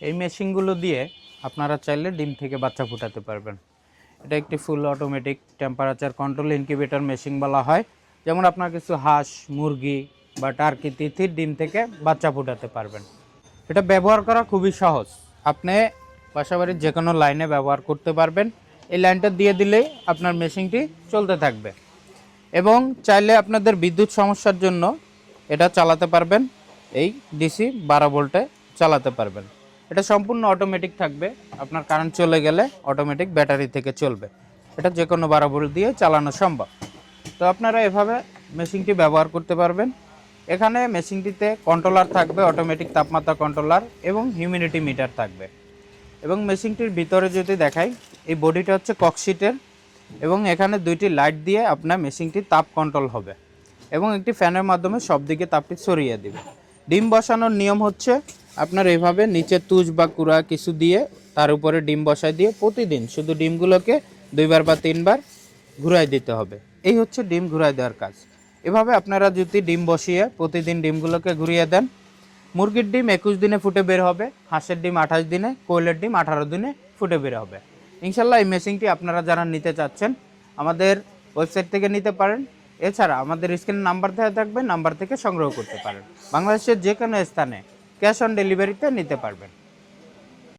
এই মেশিনগুলো দিয়ে আপনারা চাইলে ডিম থেকে বাচ্চা ফুটাতে পারবেন। এটা একটি full automatic temperature control incubator machine বলা হয়। যেমন আপনার কিছু হাঁস, মুরগি বা টার্কি তিথির ডিম থেকে বাচ্চা ফুটাতে পারবেন। এটা ব্যবহার করা খুবই সহজ। আপনি বাসাবাড়ির যে কোনো লাইনে ব্যবহার করতে পারবেন। এই লাইনটা দিয়ে দিলেই আপনার মেশিনটি চলতে থাকবে। এবং চাইলে আপনাদের বিদ্যুৎ সমস্যার জন্য এটা চালাতে পারবেন। এই ডিসি বারো ভোল্টে চালাতে পারবেন। এটা সম্পূর্ণ অটোমেটিক থাকবে। আপনার কারেন্ট চলে গেলে অটোমেটিক ব্যাটারি থেকে চলবে। এটা যে কোনো বারো ভোল্ট দিয়ে চালানো সম্ভব। তো আপনারা এভাবে মেশিনটি ব্যবহার করতে পারবেন। এখানে মেশিনটিতে কন্ট্রোলার থাকবে অটোমেটিক তাপমাত্রা কন্ট্রোলার এবং হিউমিডিটি মিটার থাকবে। এবং মেশিনটির ভিতরে যদি দেখাই, এই বডিটা হচ্ছে ককশিটের এবং এখানে দুইটি লাইট দিয়ে আপনার মেশিনটি তাপ কন্ট্রোল হবে এবং একটি ফ্যানের মাধ্যমে সব দিকে তাপটি ছড়িয়ে দেবে। ডিম বসানোর নিয়ম হচ্ছে আপনার এইভাবে নিচে তুজ বা কুড়া কিছু দিয়ে তার উপরে ডিম বসায় দিয়ে প্রতিদিন শুধু ডিমগুলোকে দুইবার বা তিনবার ঘুরাই দিতে হবে। এই হচ্ছে ডিম ঘুরাই দেওয়ার কাজ। এভাবে আপনারা যদি ডিম বসিয়ে প্রতিদিন ডিমগুলোকে ঘুরিয়ে দেন, মুরগির ডিম একুশ দিনে ফুটে বের হবে, হাঁসের ডিম আঠাশ দিনে, কোয়েলের ডিম আঠারো দিনে ফুটে বের হবে। ইনশাল্লাহ এই মেশিনটি আপনারা যারা নিতে চাচ্ছেন, আমাদের ওয়েবসাইট থেকে নিতে পারেন। এছাড়া আমাদের স্ক্রিনে নাম্বার দেওয়া থাকবে, নাম্বার থেকে সংগ্রহ করতে পারেন। বাংলাদেশের যে কোনো স্থানে ক্যাশ অন ডেলিভারিতে নিতে পারবেন।